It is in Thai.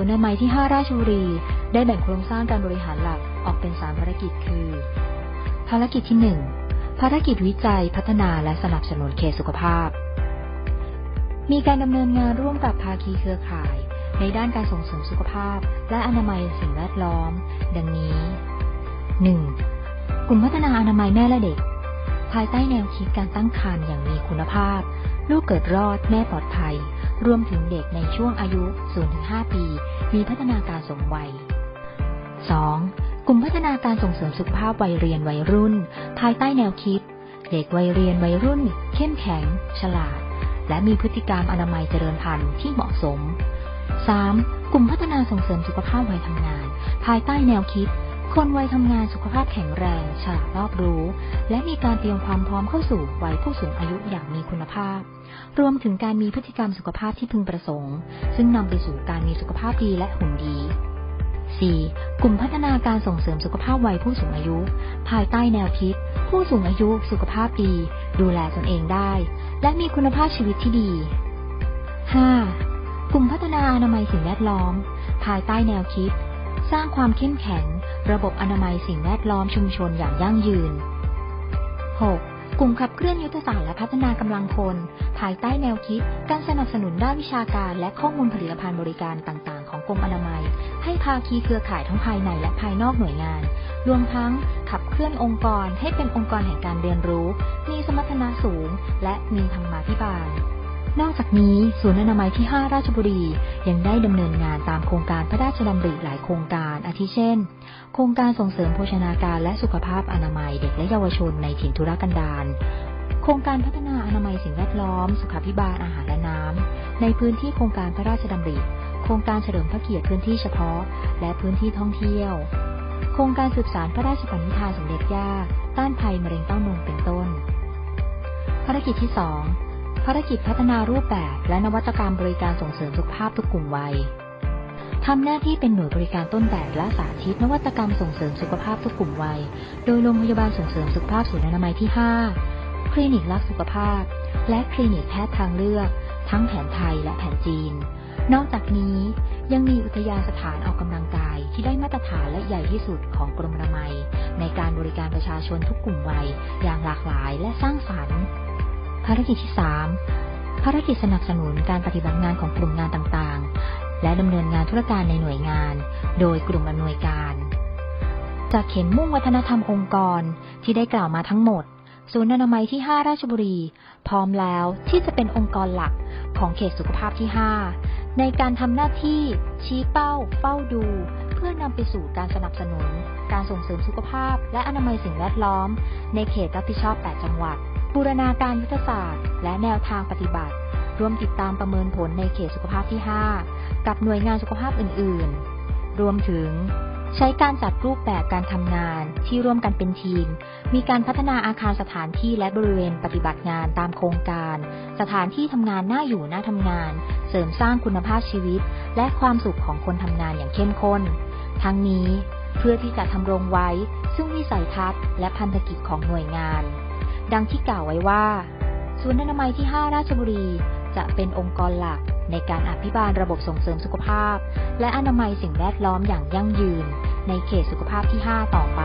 ศูนย์อนามัยที่ 5 ราชบุรี ได้แบ่งโครงสร้างการบริหารหลักออกเป็น 3 ภารกิจคือ ภารกิจที่ 1 ภารกิจวิจัยพัฒนาและสนับสนุนเขตสุขภาพ มีการดำเนินงานร่วมกับภาคีเครือข่าย ในด้านการส่งเสริมสุขภาพ และอนามัยสิ่งแวดล้อม ดังนี้ 1. กลุ่มพัฒนาอนามัยแม่และเด็ก ภายใต้แนวคิดการตั้งครรภ์อย่างมีคุณภาพ ลูกเกิดรอดแม่ปลอดภัย รวมถึงเด็กในช่วงอายุ 0-5 ปี มีพัฒนาการสมวัย 2. กลุ่มพัฒนาการส่งเสริมสุขภาพวัยเรียนวัยรุ่น ภายใต้แนวคิด เด็กวัยเรียนวัยรุ่น เข้มแข็ง ฉลาด และมีพฤติกรรมอนามัยเจริญพันธุ์ที่เหมาะสม 3. กลุ่มพัฒนาส่งเสริมสุขภาพวัยทำงาน ภายใต้แนวคิด คนวัยทำงานสุขภาพแข็งแรงฉลาดรอบรู้ และมีการเตรียมความพร้อมเข้าสู่วัยผู้สูงอายุอย่างมีคุณภาพ รวมถึงการมีพฤติกรรมสุขภาพที่พึงประสงค์ ซึ่งนำไปสู่การมีสุขภาพดีและหุ่นดี 4. กลุ่มพัฒนาการส่งเสริมสุขภาพวัยผู้สูงอายุ ภายใต้แนวคิด ผู้สูงอายุสุขภาพดี ดูแลตนเองได้ และมีคุณภาพชีวิตที่ดี 5. กลุ่มพัฒนาอนามัยสิ่งแวดล้อม ภายใต้แนวคิด สร้างความเข้มแข็ง ระบบอนามัยสิ่งแวดล้อมชุมชนอย่างยั่งยืน 6. กลุ่มขับเคลื่อนยุทธศาสตร์และพัฒนากำลังคน ภายใต้แนวคิด การสนับสนุนด้านวิชาการและข้อมูลผลิตภัณฑ์บริการต่าง ๆ ของกรมอนามัย ให้ภาคีเครือข่ายทั้งภายในและภายนอกหน่วยงาน รวมทั้งขับเคลื่อนองค์กรให้เป็นองค์กรแห่งการเรียนรู้ มีสมรรถนะสูง และมีธรรมาภิบาล นอกจากนี้ศูนย์อนามัยที่ 5 ราชบุรี ยังได้ดำเนินงานตามโครงการพระราชดำริหลายโครงการอาทิเช่น โครงการส่งเสริมโภชนาการและสุขภาพอนามัยเด็กและเยาวชนในถิ่นทุรกันดารโครงการพัฒนาอนามัยสิ่งแวดล้อม สุขาภิบาลอาหารและน้ำในพื้นที่โครงการพระราชดำริ โครงการเฉลิมพระเกียรติพื้นที่เฉพาะ และพื้นที่ท่องเที่ยว โครงการสืบสารพระราชปณิธานสมเด็จย่าต้านภัยมะเร็งเต้านมเป็นต้น ภารกิจที่ 2 ภารกิจพัฒนารูปแบบและนวัตกรรมบริการส่งเสริมสุขภาพทุกกลุ่มวัยทำหน้าที่เป็นหน่วยบริการต้นแบบและสาธิตนวัตกรรมส่งเสริมสุขภาพทุกกลุ่มวัย โดยโรงพยาบาลส่งเสริมสุขภาพศูนย์อนามัยที่ 5 คลินิกรักสุขภาพ และคลินิกแพทย์ทางเลือก ทั้งแผนไทยและแผนจีน นอกจากนี้ยังมีอุทยานสถานออกกำลังกายที่ได้มาตรฐานและใหญ่ที่สุดของกรมอนามัย ในการบริการประชาชนทุกกลุ่มวัย อย่างหลากหลายและสร้างสรรค์ ภารกิจที่ 3 ภารกิจสนับสนุนการปฏิบัติงานของกลุ่มงานต่างๆ และดำเนินงานธุรการในหน่วยงาน โดยกลุ่มอำนวยการ จากเข็มมุ่งวัฒนธรรมองค์กรที่ได้กล่าวมาทั้งหมด ศูนย์อนามัยที่ 5 ราชบุรี พร้อมแล้วที่จะเป็นองค์กรหลักของเขตสุขภาพที่ 5 ในการทำหน้าที่ชี้เป้า เฝ้าดู เพื่อนำไปสู่การสนับสนุน การส่งเสริมสุขภาพ และอนามัยสิ่งแวดล้อม ในเขตรับผิดชอบ 8 จังหวัด บูรณาการยุทธศาสตร์ และแนวทางปฏิบัติ ร่วมติดตามประเมินผลในเขตสุขภาพที่ 5 กับหน่วยงานสุขภาพอื่น ๆ รวมถึงใช้การจัดรูปแบบการทำงานที่ร่วมกันเป็นทีม มีการพัฒนาอาคารสถานที่และบริเวณปฏิบัติงานตามโครงการ สถานที่ทำงานน่าอยู่น่าทำงาน เสริมสร้างคุณภาพชีวิต และความสุขของคนทำงานอย่างเข้มข้น ทั้งนี้เพื่อที่จะทำรงไว้ ซึ่งวิสัยทัศน์และพันธกิจของหน่วยงาน ดังที่กล่าวไว้ว่าศูนย์อนามัยที่ 5 ราชบุรี จะเป็นองค์กรหลักในการอภิบาลระบบส่งเสริมสุขภาพ และอนามัยสิ่งแวดล้อมอย่างยั่งยืน ในเขตสุขภาพที่ 5 ต่อไป